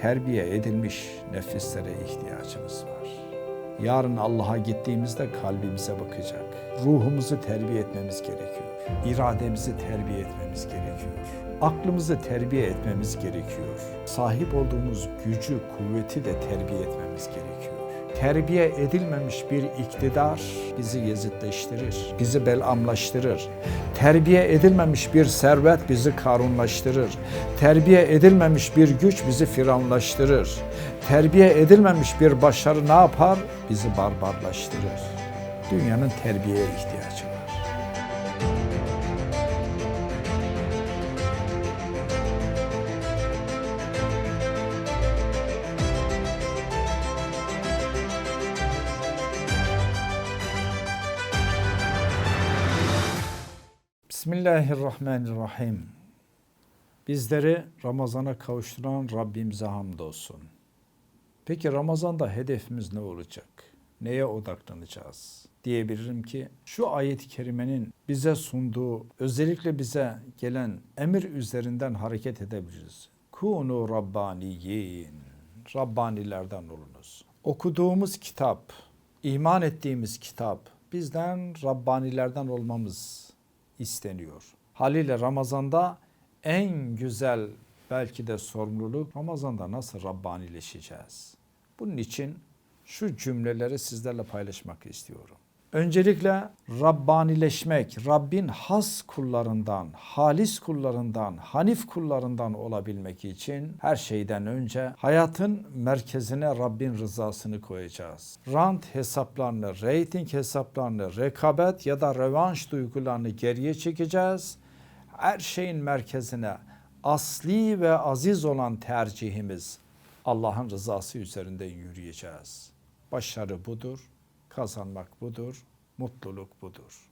terbiye edilmiş nefislere ihtiyacımız var. Yarın Allah'a gittiğimizde kalbimize bakacak. Ruhumuzu terbiye etmemiz gerekiyor. İrademizi terbiye etmemiz gerekiyor. Aklımızı terbiye etmemiz gerekiyor. Sahip olduğumuz gücü, kuvveti de terbiye etmemiz gerekiyor. Terbiye edilmemiş bir iktidar bizi yezitleştirir, bizi belamlaştırır. Terbiye edilmemiş bir servet bizi karunlaştırır. Terbiye edilmemiş bir güç bizi firavunlaştırır. Terbiye edilmemiş bir başarı ne yapar? Bizi barbarlaştırır. Dünyanın terbiyeye ihtiyacı Bismillahirrahmanirrahim. Bizleri Ramazan'a kavuşturan Rabbimize hamdolsun. Peki Ramazan'da hedefimiz ne olacak? Neye odaklanacağız? Diyebilirim ki şu ayet-i kerimenin bize sunduğu, özellikle bize gelen emir üzerinden hareket edebiliriz. Kunu Rabbaniyin. Rabbanilerden olunuz. Okuduğumuz kitap, iman ettiğimiz kitap bizden Rabbanilerden olmamız isteniyor. Haliyle Ramazan'da en güzel belki de sorumluluk Ramazan'da nasıl Rabbanileşeceğiz? Bunun için şu cümleleri sizlerle paylaşmak istiyorum. Öncelikle Rabbanileşmek, Rabbin has kullarından, halis kullarından, hanif kullarından olabilmek için her şeyden önce hayatın merkezine Rabbin rızasını koyacağız. Rant hesaplarını, reyting hesaplarını, rekabet ya da revanş duygularını geriye çekeceğiz. Her şeyin merkezine asli ve aziz olan tercihimiz Allah'ın rızası üzerinde yürüyeceğiz. Başarı budur, kazanmak budur, mutluluk budur.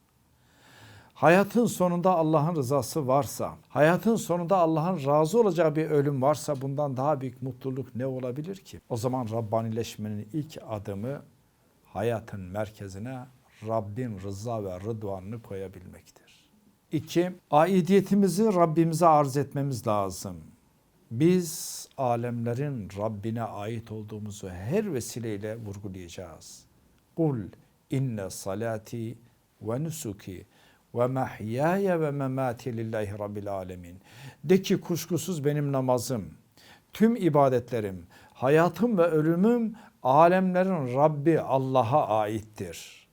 Hayatın sonunda Allah'ın rızası varsa, hayatın sonunda Allah'ın razı olacağı bir ölüm varsa bundan daha büyük mutluluk ne olabilir ki? O zaman Rabbanileşmenin ilk adımı hayatın merkezine Rabbin rıza ve rıdvanını koyabilmektir. İki, aidiyetimizi Rabbimize arz etmemiz lazım. Biz alemlerin Rabbine ait olduğumuzu her vesileyle vurgulayacağız. Kul inne salati ve nusuki ve mahyaya ve memati lillahi rabbil. De ki kuşkusuz benim namazım, tüm ibadetlerim, hayatım ve ölümüm alemlerin Rabbi Allah'a aittir.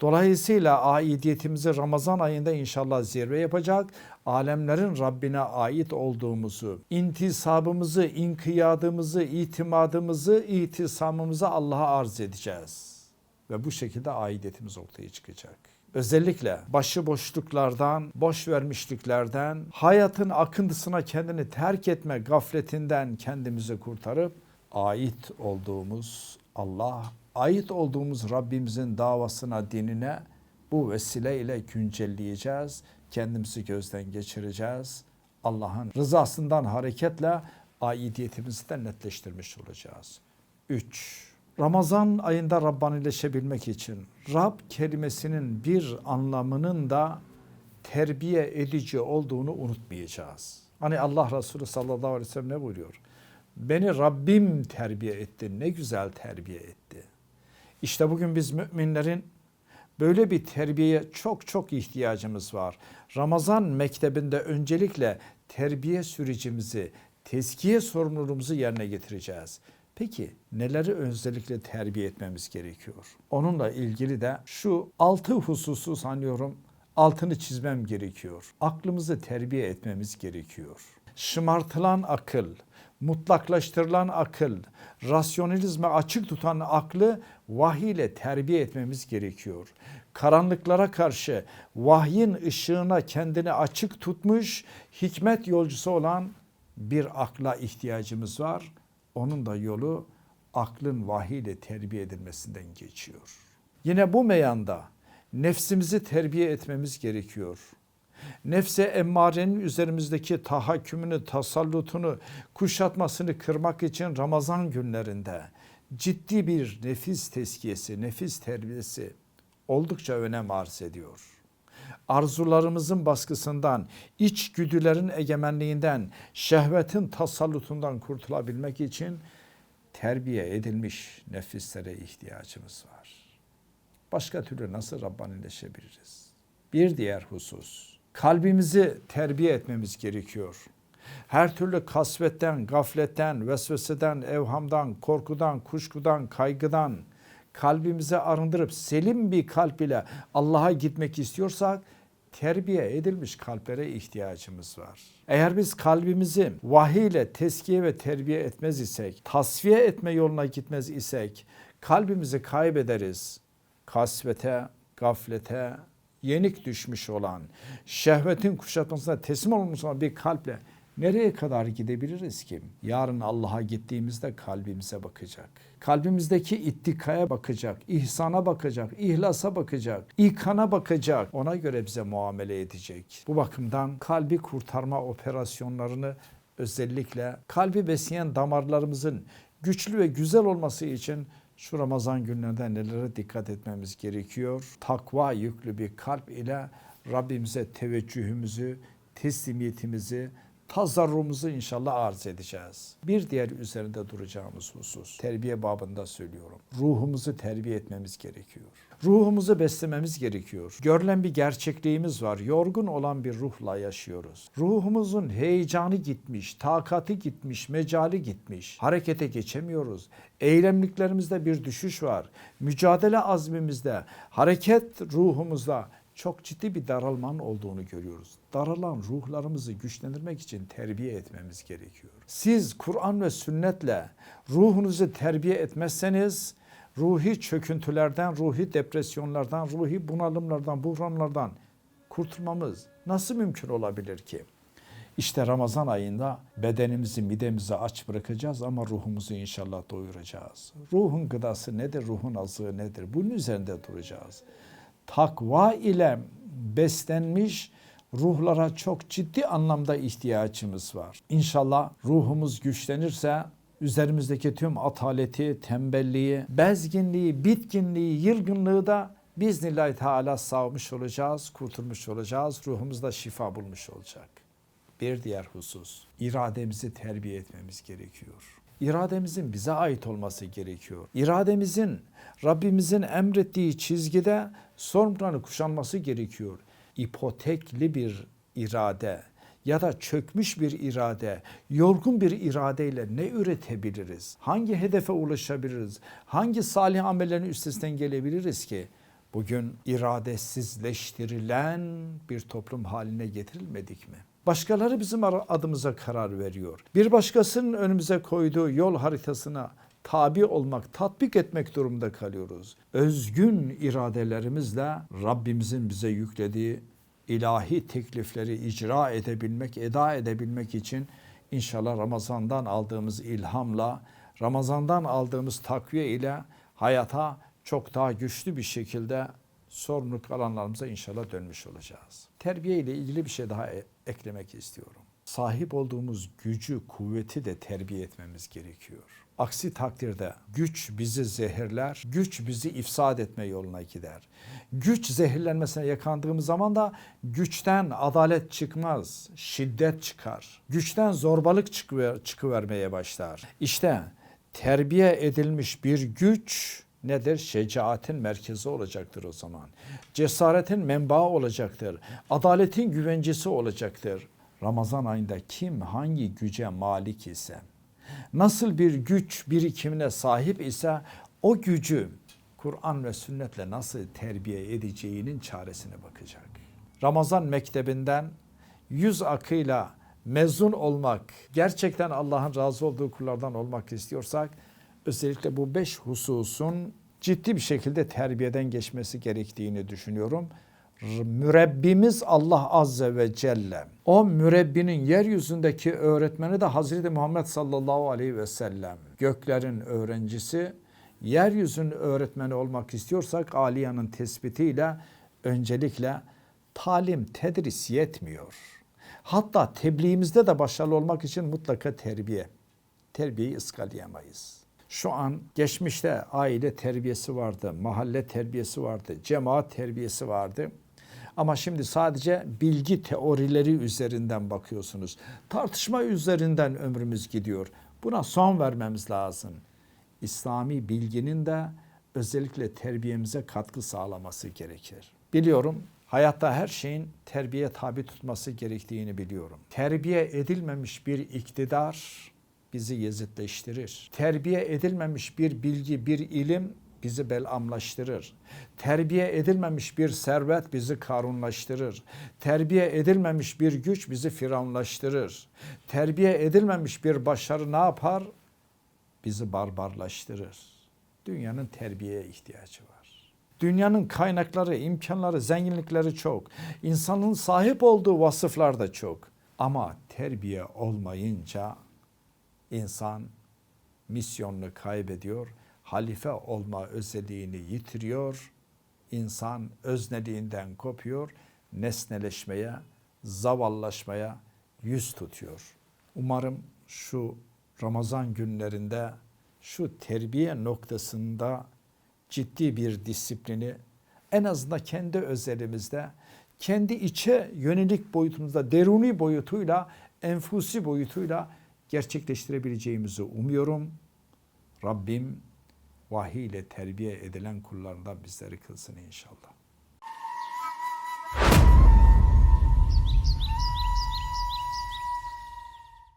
Dolayısıyla aidiyetimizi Ramazan ayında inşallah zirve yapacak. Alemlerin Rabbine ait olduğumuzu, intisabımızı, inkiyadımızı, itimadımızı, itisamımızı Allah'a arz edeceğiz. Ve bu şekilde aidiyetimiz ortaya çıkacak. Özellikle başıboşluklardan, boş vermişliklerden, hayatın akıntısına kendini terk etme gafletinden kendimizi kurtarıp ait olduğumuz Allah, ait olduğumuz Rabbimizin davasına, dinine bu vesileyle güncelleyeceğiz. Kendimizi gözden geçireceğiz. Allah'ın rızasından hareketle aidiyetimizi de netleştirmiş olacağız. 3. Ramazan ayında Rabbanileşebilmek için Rab kelimesinin bir anlamının da terbiye edici olduğunu unutmayacağız. Hani Allah Resulü sallallahu aleyhi ve sellem ne buyuruyor? Beni Rabbim terbiye etti. Ne güzel terbiye etti. İşte bugün biz müminlerin böyle bir terbiyeye çok çok ihtiyacımız var. Ramazan mektebinde öncelikle terbiye sürecimizi, tezkiye sorumluluğumuzu yerine getireceğiz. Peki neleri özellikle terbiye etmemiz gerekiyor? Onunla ilgili de şu altı hususu sanıyorum altını çizmem gerekiyor. Aklımızı terbiye etmemiz gerekiyor. Şımartılan akıl, mutlaklaştırılan akıl, rasyonalizme açık tutan aklı vahiy ile terbiye etmemiz gerekiyor. Karanlıklara karşı vahyin ışığına kendini açık tutmuş, hikmet yolcusu olan bir akla ihtiyacımız var. Onun da yolu aklın vahiy ile terbiye edilmesinden geçiyor. Yine bu meyanda nefsimizi terbiye etmemiz gerekiyor. Nefse emmarenin üzerimizdeki tahakkümünü, tasallutunu, kuşatmasını kırmak için Ramazan günlerinde ciddi bir nefis teskiyesi, nefis terbiyesi oldukça önem arz ediyor. Arzularımızın baskısından, içgüdülerin egemenliğinden, şehvetin tasallutundan kurtulabilmek için terbiye edilmiş nefislere ihtiyacımız var. Başka türlü nasıl Rabbanileşebiliriz? Bir diğer husus, kalbimizi terbiye etmemiz gerekiyor. Her türlü kasvetten, gafletten, vesveseden, evhamdan, korkudan, kuşkudan, kaygıdan kalbimizi arındırıp selim bir kalp ile Allah'a gitmek istiyorsak terbiye edilmiş kalplere ihtiyacımız var. Eğer biz kalbimizi vahiy ile teskiye ve terbiye etmez isek, tasfiye etme yoluna gitmez isek kalbimizi kaybederiz. Kasvete, gaflete, yenik düşmüş olan, şehvetin kuşatmasına teslim olmuş olan bir kalple nereye kadar gidebiliriz ki? Yarın Allah'a gittiğimizde kalbimize bakacak. Kalbimizdeki ittikaya bakacak, ihsana bakacak, ihlasa bakacak, ikana bakacak. Ona göre bize muamele edecek. Bu bakımdan kalbi kurtarma operasyonlarını özellikle kalbi besleyen damarlarımızın güçlü ve güzel olması için şu Ramazan günlerinde nelere dikkat etmemiz gerekiyor? Takva yüklü bir kalp ile Rabbimize teveccühümüzü, teslimiyetimizi, tazarrumuzu inşallah arz edeceğiz. Bir diğer üzerinde duracağımız husus, terbiye babında söylüyorum. Ruhumuzu terbiye etmemiz gerekiyor. Ruhumuzu beslememiz gerekiyor. Görülen bir gerçekliğimiz var. Yorgun olan bir ruhla yaşıyoruz. Ruhumuzun heyecanı gitmiş, takati gitmiş, mecali gitmiş. Harekete geçemiyoruz. Eylemliklerimizde bir düşüş var. Mücadele azmimizde, hareket ruhumuzda çok ciddi bir daralmanın olduğunu görüyoruz. Daralan ruhlarımızı güçlendirmek için terbiye etmemiz gerekiyor. Siz Kur'an ve sünnetle ruhunuzu terbiye etmezseniz ruhi çöküntülerden, ruhi depresyonlardan, ruhi bunalımlardan, buhranlardan kurtulmamız nasıl mümkün olabilir ki? İşte Ramazan ayında bedenimizi, midemizi aç bırakacağız ama ruhumuzu inşallah doyuracağız. Ruhun gıdası nedir, ruhun azığı nedir? Bunun üzerinde duracağız takva ile beslenmiş ruhlara çok ciddi anlamda ihtiyacımız var. İnşallah ruhumuz güçlenirse üzerimizdeki tüm ataleti, tembelliği, bezginliği, bitkinliği, yılgınlığı da biiznillahü teala sağmış olacağız, kurtulmuş olacağız, ruhumuzda şifa bulmuş olacak. Bir diğer husus, irademizi terbiye etmemiz gerekiyor. İrademizin bize ait olması gerekiyor. İrademizin Rabbimizin emrettiği çizgide sorumluluğunu kuşanması gerekiyor. İpotekli bir irade ya da çökmüş bir irade, yorgun bir iradeyle ne üretebiliriz? Hangi hedefe ulaşabiliriz? Hangi salih amellerin üstesinden gelebiliriz ki? Bugün iradesizleştirilen bir toplum haline getirilmedik mi? Başkaları bizim adımıza karar veriyor. Bir başkasının önümüze koyduğu yol haritasına tabi olmak, tatbik etmek durumunda kalıyoruz. Özgün iradelerimizle Rabbimizin bize yüklediği ilahi teklifleri icra edebilmek, eda edebilmek için inşallah Ramazan'dan aldığımız ilhamla, Ramazan'dan aldığımız takviye ile hayata çok daha güçlü bir şekilde sorumluluk alanlarımıza inşallah dönmüş olacağız. Terbiye ile ilgili bir şey daha e- eklemek istiyorum. Sahip olduğumuz gücü, kuvveti de terbiye etmemiz gerekiyor. Aksi takdirde güç bizi zehirler, güç bizi ifsad etme yoluna gider. Güç zehirlenmesine yakandığımız zaman da güçten adalet çıkmaz, şiddet çıkar. Güçten zorbalık çıkıver, çıkıvermeye başlar. İşte terbiye edilmiş bir güç nedir? Şecaatin merkezi olacaktır o zaman. Cesaretin menbaı olacaktır. Adaletin güvencesi olacaktır. Ramazan ayında kim hangi güce malik ise, nasıl bir güç birikimine sahip ise o gücü Kur'an ve sünnetle nasıl terbiye edeceğinin çaresine bakacak. Ramazan mektebinden yüz akıyla mezun olmak, gerçekten Allah'ın razı olduğu kullardan olmak istiyorsak özellikle bu beş hususun ciddi bir şekilde terbiyeden geçmesi gerektiğini düşünüyorum. Mürebbimiz Allah Azze ve Celle. O mürebbinin yeryüzündeki öğretmeni de Hazreti Muhammed sallallahu aleyhi ve sellem. Göklerin öğrencisi, yeryüzünün öğretmeni olmak istiyorsak Aliya'nın tespitiyle öncelikle talim, tedris yetmiyor. Hatta tebliğimizde de başarılı olmak için mutlaka terbiye. Terbiyeyi ıskalayamayız. Şu an geçmişte aile terbiyesi vardı, mahalle terbiyesi vardı, cemaat terbiyesi vardı. Ama şimdi sadece bilgi teorileri üzerinden bakıyorsunuz. Tartışma üzerinden ömrümüz gidiyor. Buna son vermemiz lazım. İslami bilginin de özellikle terbiyemize katkı sağlaması gerekir. Biliyorum hayatta her şeyin terbiye tabi tutması gerektiğini biliyorum. Terbiye edilmemiş bir iktidar bizi yezitleştirir. Terbiye edilmemiş bir bilgi, bir ilim bizi belamlaştırır. Terbiye edilmemiş bir servet bizi karunlaştırır. Terbiye edilmemiş bir güç bizi firavunlaştırır. Terbiye edilmemiş bir başarı ne yapar? Bizi barbarlaştırır. Dünyanın terbiyeye ihtiyacı var. Dünyanın kaynakları, imkanları, zenginlikleri çok. İnsanın sahip olduğu vasıflar da çok. Ama terbiye olmayınca insan misyonunu kaybediyor, halife olma özelliğini yitiriyor, insan özneliğinden kopuyor, nesneleşmeye, zavallaşmaya yüz tutuyor. Umarım şu Ramazan günlerinde şu terbiye noktasında ciddi bir disiplini en azından kendi özelimizde, kendi içe yönelik boyutumuzda, deruni boyutuyla, enfusi boyutuyla gerçekleştirebileceğimizi umuyorum. Rabbim vahiy ile terbiye edilen kullarından bizleri kılsın inşallah.